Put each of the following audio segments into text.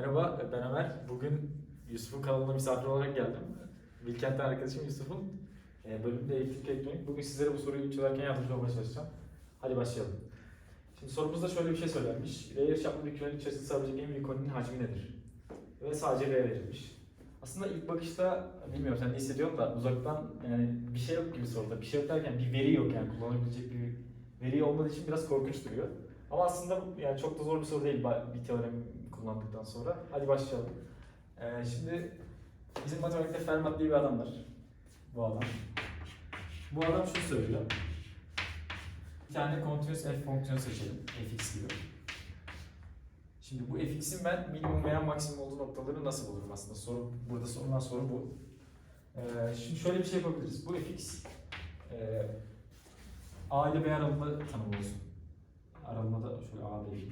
Merhaba, ben Ömer. Bugün Yusuf'un kanalına misafir olarak geldim. Bilkent'ten arkadaşım Yusuf'un e, bölümünde elektrik elektronik. Bugün sizlere bu soruyu çözerken yardımcı olmaya çalışacağım. Hadi başlayalım. Şimdi sorumuzda şöyle bir şey söylenmiş. R yarıçaplı bir kürenin içerisinde sığabilecek en büyük koninin hacmi nedir? Ve sadece R verilmiş. Aslında ilk bakışta bilmiyorum sen ne hissediyorsun da uzaktan yani bir şey yok gibi soruda. Bir şey yok derken bir veri yok yani kullanabilecek bir veri olmadığı için biraz korkunç duruyor. Ama aslında yani çok da zor bir soru değil bir teorem kullandıktan sonra. Hadi başlayalım. Ee, şimdi bizim matematikte Fermat diye bir adam var. Bu adam. Bu adam şunu söylüyor. Bir tane continuous f fonksiyonu seçelim. fx gibi. Şimdi bu fx'in ben minimum veya maksimum olduğu noktaları nasıl bulurum aslında? Soru, burada sorulan soru bu. Ee, şimdi şöyle bir şey yapabiliriz. Bu fx e, a ile b aralığında tanımlı olsun. Aralığına da şöyle a vereyim.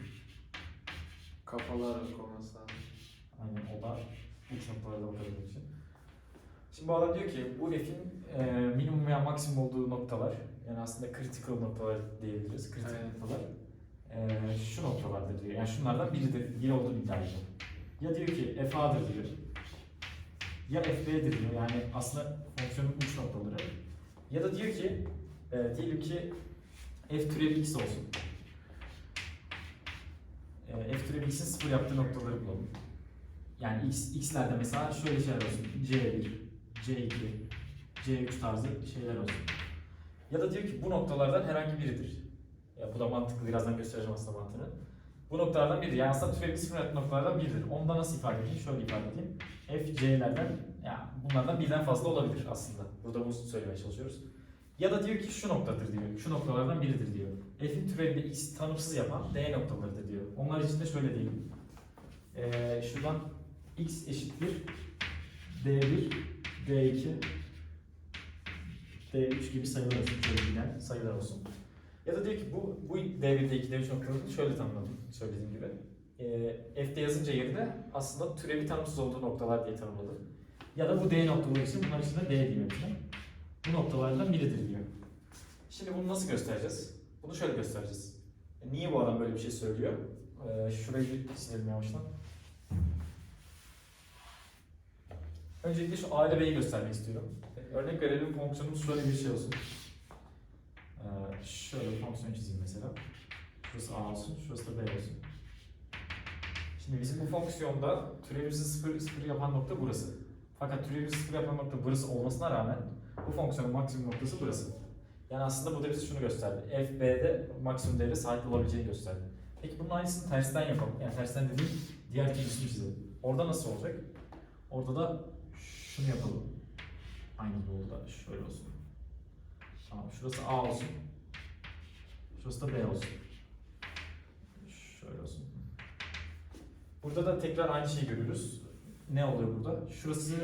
Kafalar olması lazım. Aynen o da uç noktalarda bakabilmek için. Şimdi bu adam diyor ki bu f'in e, minimum veya maksimum olduğu noktalar yani aslında critical noktalar diyebiliriz. Kritik Evet. noktalar. E, şu noktalardır diyor. Yani şunlardan biridir. Biri olduğunu iddia ediyor. Ya diyor ki f a'dır diyor. Ya f b'dir diyor. Yani aslında fonksiyonun uç noktaları. Ya da diyor ki e, diyelim ki f türevi x olsun. F türevi x'in sıfır yaptığı noktaları bulalım. Yani x, x'lerde mesela şöyle şeyler olsun. C1, C2, C3 tarzı şeyler olsun. Ya da diyor ki bu noktalardan herhangi biridir. Ya bu da mantıklı birazdan göstereceğim aslında mantığını. Bu noktalardan biridir. Yani aslında türevi sıfır yaptığı noktalardan biridir. Onu da nasıl ifade edeyim? Şöyle ifade edeyim. F, C'lerden ya bunlardan birden fazla olabilir aslında. Burada bunu söylemeye çalışıyoruz. Ya da diyor ki şu noktadır diyor. Şu noktalardan biridir diyor. F'in türevini x tanımsız yapan D noktalarıdır diyor. Onlar için de şöyle diyeyim. Ee, şuradan x eşittir d1, d2, d3 gibi sayılar olsun. Şöyle giden sayılar olsun. Ya da diyor ki bu, bu d1, d2, d3 noktalarını şöyle tanımladım söylediğim gibi. Ee, f'de yazınca yerine aslında türevi tanımsız olduğu noktalar diye tanımladım. Ya da bu d noktaları için bunlar için de d hepsine. Bu noktalardan biridir diyor. Şimdi bunu nasıl göstereceğiz? Bunu şöyle göstereceğiz. E, Niye bu adam böyle bir şey söylüyor? Ee, şurayı silelim yavaştan. Öncelikle şu A ile B'yi göstermek istiyorum. Örnek verelim fonksiyonumuz şöyle bir şey olsun. Ee, şöyle fonksiyon çizeyim mesela. Şurası A olsun, şurası da B olsun. Şimdi bizim bu fonksiyonda türevimizi sıfır, sıfır yapan nokta burası. Fakat türevimizi sıfır yapan nokta burası olmasına rağmen bu fonksiyonun maksimum noktası burası. Yani aslında bu da bize şunu gösterdi. f, b'de maksimum değere sahip olabileceğini gösterdi. Peki bunun aynısını tersten yapalım. Yani tersten dediğim diğer türlüsünü çizelim. Orada nasıl olacak? Orada da şunu yapalım. Aynı gibi oldu da şöyle olsun. Tamam şurası A olsun. Şurası da B olsun. Şöyle olsun. Burada da tekrar aynı şeyi görüyoruz. Ne oluyor burada? Şurası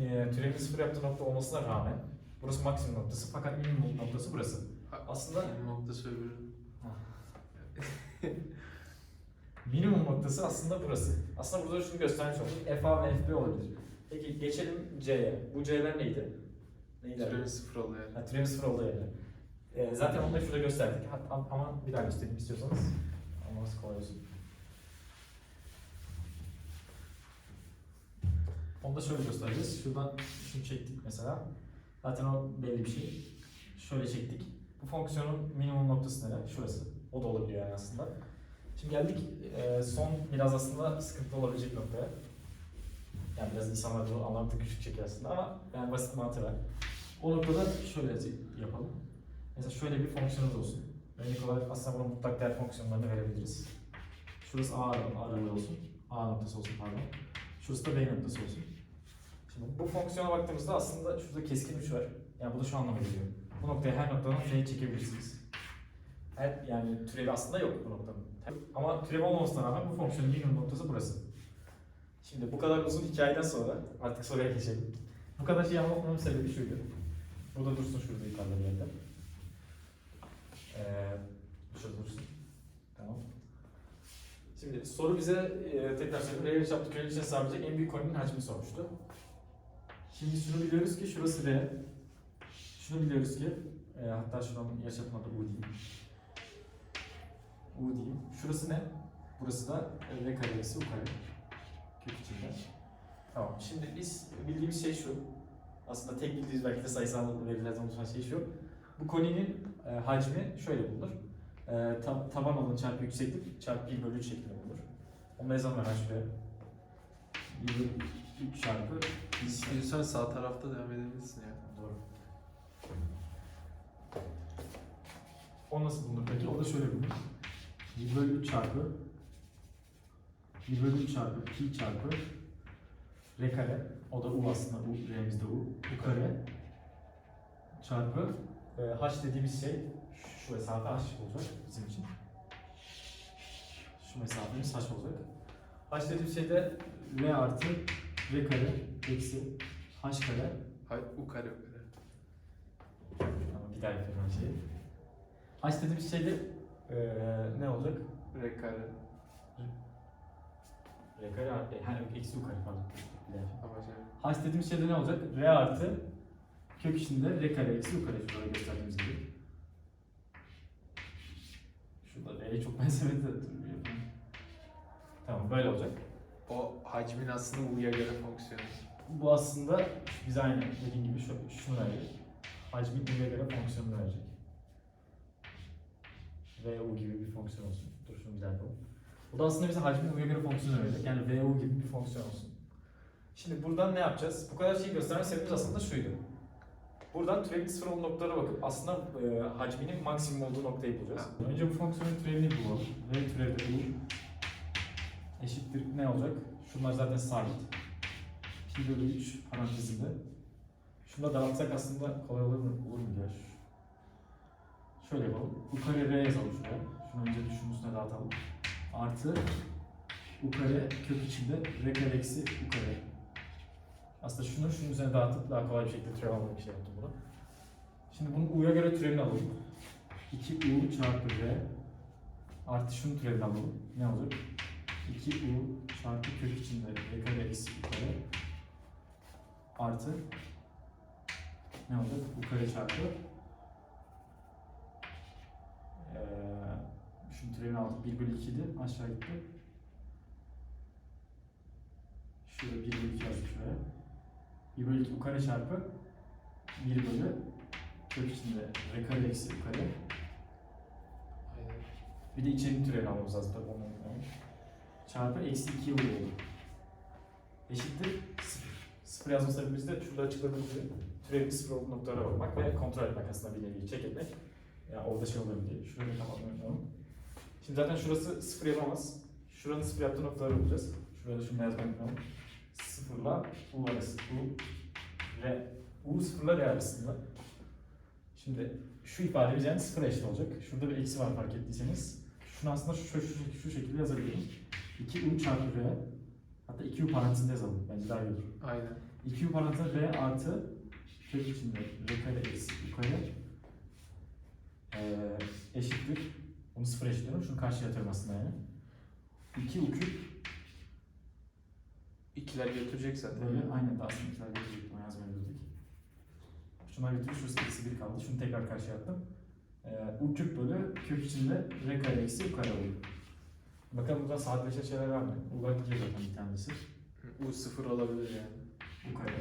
e, türevin sıfır yaptığı nokta olmasına rağmen burası maksimum noktası fakat minimum noktası burası. Aslında Senin noktası öbürü. minimum noktası aslında burası. Aslında burada şunu göstermiş olduk. F A ve F B olabilir. Peki geçelim C'ye. Bu C'ler neydi? Neydi? Türevi sıfır oluyor yani. Ha, türevi sıfır olduğu yerler. Ee, zaten onu da şurada gösterdik. Hatta, ama bir daha göstereyim istiyorsanız. Olması kolay olsun. Onu da şöyle göstereceğiz. Şuradan şunu çektik mesela. Zaten o belli bir şey. Şöyle çektik. Bu fonksiyonun minimum noktası nere? Şurası. O da olabiliyor yani aslında. Şimdi geldik e, son biraz aslında sıkıntı olabilecek noktaya. Yani biraz insanlar bunu anlamakta güçlük çekiyor aslında ama yani basit mantığı var. O noktada şöyle yapalım. Mesela şöyle bir fonksiyonumuz olsun. Örnek olarak aslında buna mutlak değer fonksiyonlarını verebiliriz. Şurası A aralığı olsun. A noktası olsun pardon. Şurası da B noktası olsun. Bu fonksiyona baktığımızda aslında şurada keskin uç var. Yani bu da şu anlama geliyor. Bu noktaya her noktadan f çekebilirsiniz. Her, yani türevi aslında yok bu noktanın. Ama türevi olmamasına rağmen bu fonksiyonun minimum noktası burası. Şimdi bu kadar uzun hikayeden sonra artık soruya geçelim. Bu kadar şey anlatmamın sebebi şuydu. Burada dursun şurada yukarıda bir yerde. Ee, şurada dursun. Tamam. Şimdi soru bize e, tekrar söyleyeyim. R yarıçaplı kürenin içine sığabilecek en büyük koninin hacmini sormuştu. Şimdi şunu biliyoruz ki şurası R. Şunu biliyoruz ki e, hatta şunun yarıçapına da U diyeyim. U diyeyim. Şurası ne? Burası da R kare eksi U kare. Tamam. Şimdi biz bildiğimiz şey şu. Aslında tek bildiğimiz belki de sayısal verilerden oluşan şey şu. Bu koninin e, hacmi şöyle bulunur. E, ta- taban alanı çarpı yükseklik çarpı 1 bölü 3 şeklinde bulunur. Onu ne zaman ver şuraya? 1 bölü 3 çarpı İstiyorsan sağ tarafta devam edebilirsin ya. Doğru. O nasıl bulunur peki? O da şöyle bulunur. 1 bölü 3 çarpı 1 bölü 3 çarpı pi çarpı r kare. O da u aslında. U, r'mizde u. U kare. Çarpı e, h dediğimiz şey şu mesafe h olacak bizim için. Şu mesafemiz h olacak. H dediğimiz şey de r artı r kare eksi h kare Hayır, u kare u kare. Ama bir daha yapıyorum her şeyi. H dediğimiz şey de eee ne olacak? R kare. R kare artı, ha yok eksi u kare pardon. Bir daha yapayım. Şey. H dediğimiz şey de ne olacak? R artı kök içinde R kare eksi u kare şurada gösterdiğimiz gibi. Şurada R'ye çok benzemedi de yapayım. Tamam böyle olacak. O hacmin aslında u'ya göre fonksiyonu. Bu aslında bize aynı dediğim gibi şu, şunu verecek. Hacmin u'ya göre fonksiyonu verecek. V u gibi bir fonksiyon olsun. Dur şunu bir daha yapalım. Bu da aslında bize hacmin u'ya göre fonksiyonu verecek. Yani V u gibi bir fonksiyon olsun. Şimdi buradan ne yapacağız? Bu kadar şeyi gösterme sebebimiz aslında şuydu. Buradan türevin sıfır olduğu noktalara bakıp aslında e, hacminin maksimum olduğu noktayı bulacağız. Önce bu fonksiyonun türevini bulalım. V türevde u eşittir ne olacak? Şunlar zaten sabit. Pi bölü 3 parantezinde. Şunu da dağıtsak aslında kolay olur mu? Olur mu diye. Şöyle yapalım. U kare R yazalım şuraya. Şunu önce şunun üstüne dağıtalım. Artı U kare kök içinde R kare eksi U kare. Aslında şunu şunun üzerine dağıtıp daha kolay bir şekilde türev almak için yaptım bunu. Şimdi bunun U'ya göre türevini alalım. 2U çarpı R artı şunun türevini alalım. Ne olacak? 2U çarpı kök içinde R kare eksi U kare artı ne olacak? U kare çarpı eee şunun türevini aldık. 1 bölü 2 idi. Aşağı gitti. Şurada 1 bölü 2 yazdık şuraya. 1 bölü 2 U kare çarpı 1 bölü kök içinde R kare eksi U kare bir de içerinin türevini almamız lazım tabii onu unutmayın. Çarpı eksi 2 oldu. Eşittir 0. 0 yazma sebebimiz şurada açıkladığımız gibi türevin 0 olduğu noktalara bakmak ve kontrol etmek aslında bir nevi check etmek. Yani orada şey olur mu diye. Şurayı kapatmayı unutmayalım. Şimdi zaten şurası 0 yapamaz. Şuranın 0 yaptığı noktaları bulacağız. Şurada şunu yazmayı unutmayalım. 0 ile U arası. U, R. U 0 ile R arasında. Şimdi şu ifademiz yani 0 eşit olacak. Şurada bir eksi var fark ettiyseniz. Şunu aslında şu, şu, şu, şu şekilde yazabilirim. 2u çarpı r hatta 2u parantezinde yazalım. Bence daha iyi olur. Aynen. 2u parantezinde r artı kök içinde r kare eksi u kare eee eşittir. Bunu sıfır eşitliyorum. Şunu karşıya atıyorum aslında yani. 2u küp İkiler götürecek zaten. böyle aynen de aslında ikiler götürdük. Onu yazmayabilirdik. Şunlar götürüp şurası eksi 1 kaldı. Şunu tekrar karşıya attım. Eee u küp bölü kök içinde r kare eksi u kare oluyor. Bakalım burada sadeleşen şeyler var mı? U'lar gidiyor zaten bir tanesi. U sıfır olabilir yani. U kare.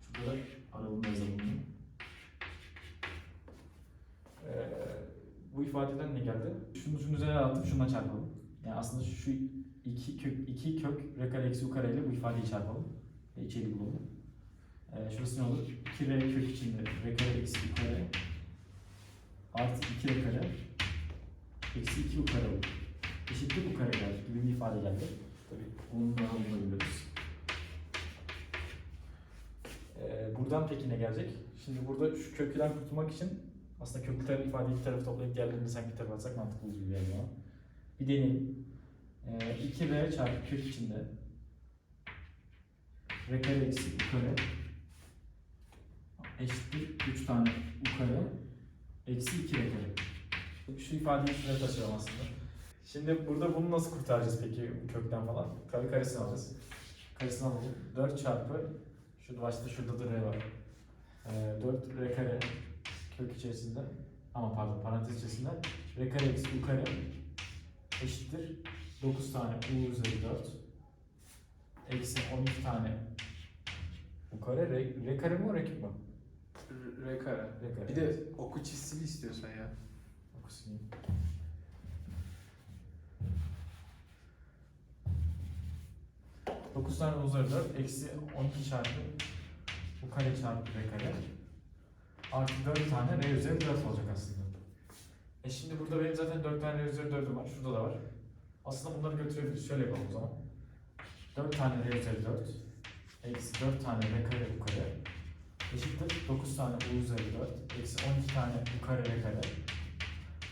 Şurada da aralığında yazalım bunu. Ee, bu ifadeden ne geldi? Şunu şunun üzerine atıp şundan çarpalım. Yani aslında şu iki kök, iki kök r kare eksi u kare ile bu ifadeyi çarpalım. Ve içeriği bulalım. Ee, şurası ne olur? 2r kök içinde r kare eksi u kare artı 2r kare eksi 2 u kare olur. Eşittir u kare geldi gibi bir ifade geldi. Tabii onun aralığını biliyoruz. Ee, buradan peki ne gelecek? Şimdi burada şu kökten kurtulmak için aslında kökler ifadeyi iki tarafı toplayıp diğerlerini sanki bir tarafa atsak mantıklı gibi geliyor bana. Bir deneyelim. Ee, 2r çarpı kök içinde r kare eksi u kare eşittir 3 tane u kare eksi 2 r kare. Şu ifadeyi şuraya taşıyalım aslında. Şimdi burada bunu nasıl kurtaracağız peki kökten falan? Tabii karesini alacağız. Karesini alalım. 4 çarpı, şu başta şurada da r var. Ee, e, 4 r kare kök içerisinde, ama pardon parantez içerisinde r kare eksi u kare eşittir 9 tane u üzeri 4 eksi 12 tane u kare r, r kare mi o rekip mi? R, r kare. R kare. Bir de oku çizsili istiyorsan ya. Oku sileyim. 9 tane uzarı 4 eksi 12 çarpı bu kare çarpı r kare artı 4 tane r üzeri 4 olacak aslında. E şimdi burada benim zaten 4 tane r üzeri 4'üm var. Şurada da var. Aslında bunları götürebiliriz. Şöyle yapalım o zaman. 4 tane r üzeri 4 eksi 4 tane r kare bu kare eşittir 9 tane u üzeri 4 eksi 12 tane u kare r kare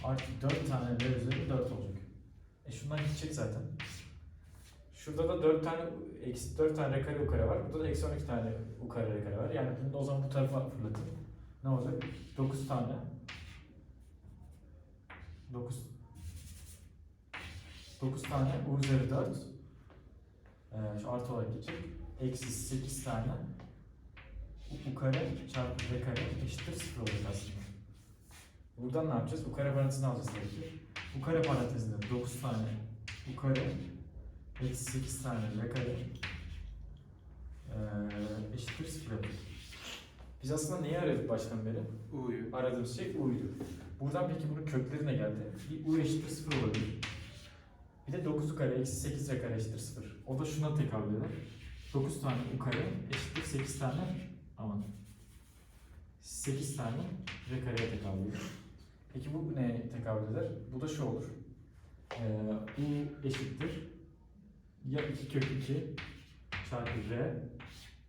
artı 4 tane r üzeri 4 olacak. E şundan gidecek zaten. Şurada da 4 tane eksi 4 tane r kare u kare var. Burada da eksi 12 tane u kare r kare var. Yani bunu da o zaman bu tarafa fırlatın. Ne olacak? 9 tane 9 9 tane u üzeri 4 ee, şu artı olarak geçecek. Eksi 8 tane u, kare çarpı r kare eşittir 0 olacak aslında. Buradan ne yapacağız? U kare parantezini alacağız tabii ki. U kare parantezinde 9 tane u kare eksi 8 tane r kare ee, eşittir 0 yapıyor. Biz aslında neyi aradık baştan beri? U'yu. Aradığımız şey u'ydu. Buradan peki bunun kökleri ne geldi? Bir u eşittir 0 olabilir. Bir de 9 kare eksi 8 r kare eşittir 0. O da şuna tekabül eder. 9 tane u kare eşittir 8 tane aman 8 tane r kareye tekabül eder. Peki bu neye tekabül eder? Bu da şu olur. Ee, u eşittir ya 2 kök 2 çarpı r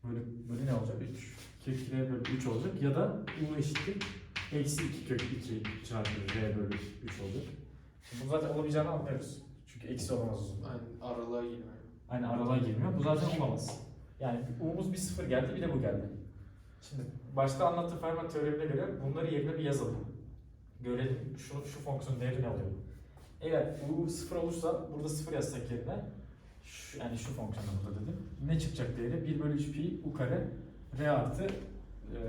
bölü, bölü ne olacak? 3. Kök 2 r bölü 3 olacak ya da u eşittir eksi 2 kök 2 çarpı r bölü 3 olacak. Şimdi bu zaten olamayacağını anlıyoruz. Çünkü eksi olamaz. Yani aralığa girmiyor. Aynı aralığa girmiyor. Bu zaten olamaz. Yani u'muz bir sıfır geldi bir de bu geldi. Şimdi başta anlattığım Feynman teoremine göre bunları yerine bir yazalım. Görelim şu, şu fonksiyon değeri ne oluyor. Eğer u sıfır olursa burada sıfır yazsak yerine şu, yani şu fonksiyonu burada dedim. Ne çıkacak değeri? 1 bölü 3 pi u kare r artı e,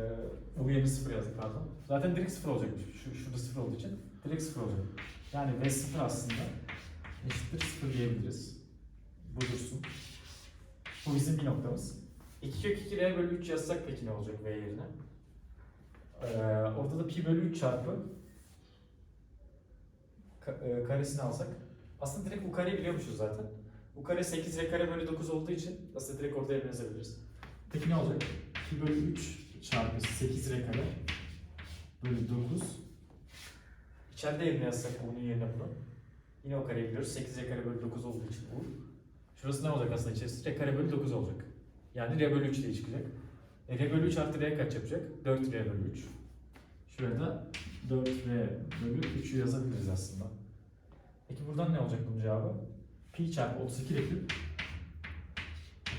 u yerine sıfır yazdık pardon. Zaten direkt sıfır olacakmış. Şu, şurada sıfır olduğu için direkt sıfır olacak. Yani v sıfır aslında eşittir sıfır diyebiliriz. Bu dursun. Bu bizim bir noktamız. 2 kök 2 r bölü 3 yazsak peki ne olacak v yerine? Ee, orada da pi bölü 3 çarpı e, karesini alsak. Aslında direkt u kareyi biliyormuşuz zaten. U kare 8 r kare bölü 9 olduğu için aslında direkt orada yerine yazabiliriz. Peki ne olacak? pi bölü 3 çarpı 8 r kare bölü 9 İçeride yerine yazsak bunun yerine bunu. Yine o kareyi biliyoruz. 8 r kare bölü 9 olduğu için bu. Şurası ne olacak aslında içerisi? R kare bölü 9 olacak. Yani R bölü 3 diye çıkacak. E, R bölü 3 artı R kaç yapacak? 4 R bölü 3. Şuraya da 4 R bölü 3'ü yazabiliriz aslında. Peki buradan ne olacak bunun cevabı? Pi çarpı 32 R küp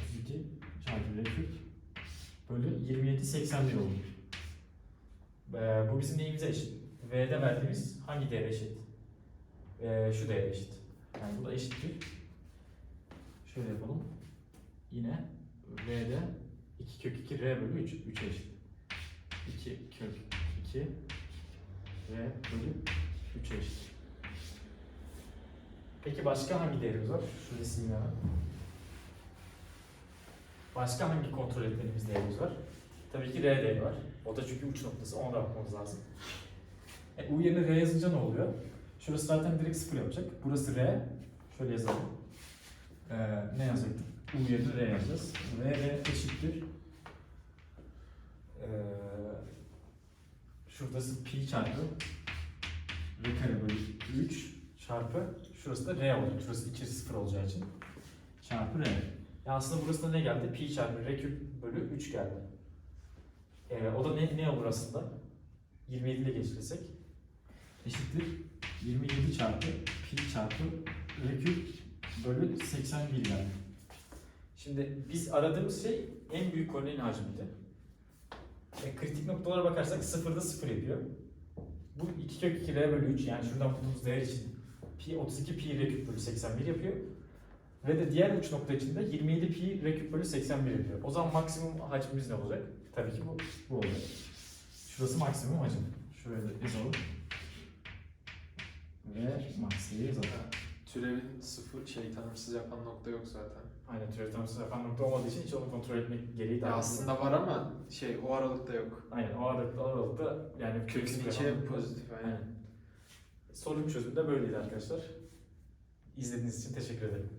32 çarpı küp bölü 27 81 olur. Bu bizim neyimize eşit? V'de verdiğimiz hangi değere eşit? Ee, şu değere eşit. Yani bu da eşittir. Şöyle yapalım. Yine V'de 2 kök 2 R bölü 3, 3 eşit. 2 kök 2 R bölü 3 eşit. Peki başka hangi değerimiz var? Şurada sileyim hemen. Başka hangi kontrol etmediğimiz değerimiz var? Tabii ki R değeri var. O da çünkü uç noktası. Ona da bakmamız lazım. E, U yerine R yazınca ne oluyor? Şurası zaten direkt sıfır yapacak. Burası R. Şöyle yazalım. Ee, ne yazacaktık? U yerine R yazacağız. V R eşittir. Ee, şurası pi çarpı R kare bölü 3 çarpı şurası da R olacak. Şurası içerisi sıfır olacağı için. Çarpı R. Ya aslında burası da ne geldi? Pi çarpı R küp bölü 3 geldi. Ee, o da ne, ne olur aslında? 27 ile geçirsek eşittir 27 çarpı pi çarpı r küp bölü 81 yani. Şimdi biz aradığımız şey en büyük koordinat hacmiydi. E, kritik noktalara bakarsak 0'da 0 yapıyor. Bu 2 kök 2 r bölü 3 yani şuradan bulduğumuz değer için pi 32 pi r küp bölü 81 yapıyor. Ve de diğer uç nokta için de 27 pi r küp bölü 81 yapıyor. O zaman maksimum hacmimiz ne olacak? Tabii ki bu, bu olacak. Şurası maksimum hacim. Şöyle de yazalım. Ve max diye yazalım. Türevin sıfır şey tanımsız yapan nokta yok zaten. Aynen türev tanımsız yapan nokta olmadığı için hiç onu kontrol etmek gereği Ya daha aslında var ama şey o aralıkta yok. Aynen o aralıkta, aralıkta yani Kökün yapan içi nokta- pozitif aynen. Aynen. Sorun çözümü de böyleydi arkadaşlar. İzlediğiniz için teşekkür ederim.